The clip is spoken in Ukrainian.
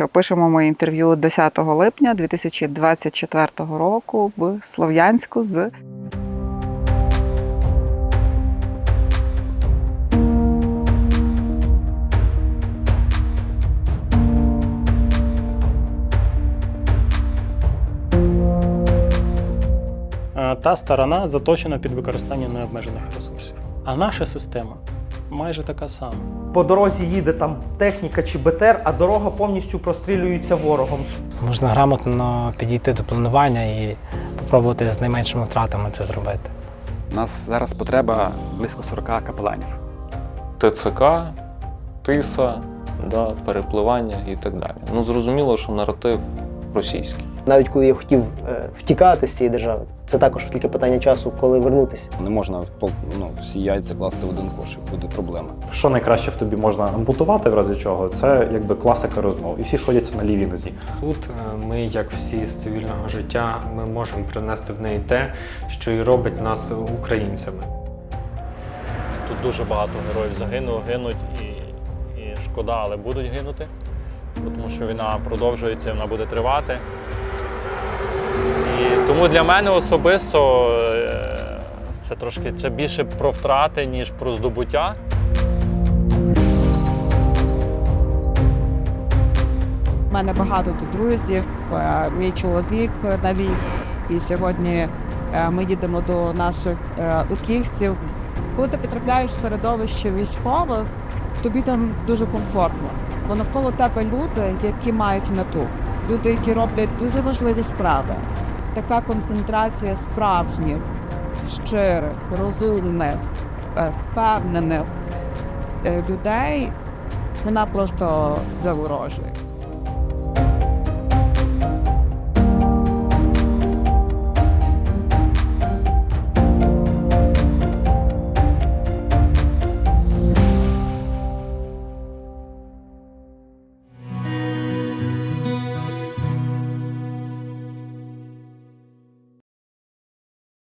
що пишемо ми інтерв'ю 10 липня 2024 року в Слов'янську з Та сторона заточена під використання необмежених ресурсів. А наша система майже така сама. По дорозі їде там техніка чи БТР, а дорога повністю прострілюється ворогом. Можна грамотно підійти до планування і спробувати з найменшими втратами це зробити. У нас зараз потреба близько 40 капеланів. ТЦК, ТИСА, да, перепливання і так далі. Ну зрозуміло, що наратив російський. Навіть коли я хотів е, втікати з цієї держави, це також тільки питання часу, коли вернутися. Не можна в ну, всі яйця класти в один кошик, буде проблема. Що найкраще в тобі можна ампутувати, в разі чого, це якби класика розмов. І всі сходяться на лівій нозі. Тут е, ми, як всі з цивільного життя, ми можемо принести в неї те, що і робить нас українцями. Тут дуже багато героїв загинуло, гинуть і, і шкода, але будуть гинути, тому що війна продовжується, вона буде тривати. І тому для мене особисто е, це трошки це більше про втрати, ніж про здобуття. У мене багато друзів. е, Мій чоловік на війні. І сьогодні е, ми їдемо до наших е, уківців. Коли ти потрапляєш в середовище військових, тобі там дуже комфортно. Бо навколо тебе люди, які мають мету, люди, які роблять дуже важливі справи. Така концентрація справжніх, щирих, розумних, е, впевнених е, людей, вона просто заворожує.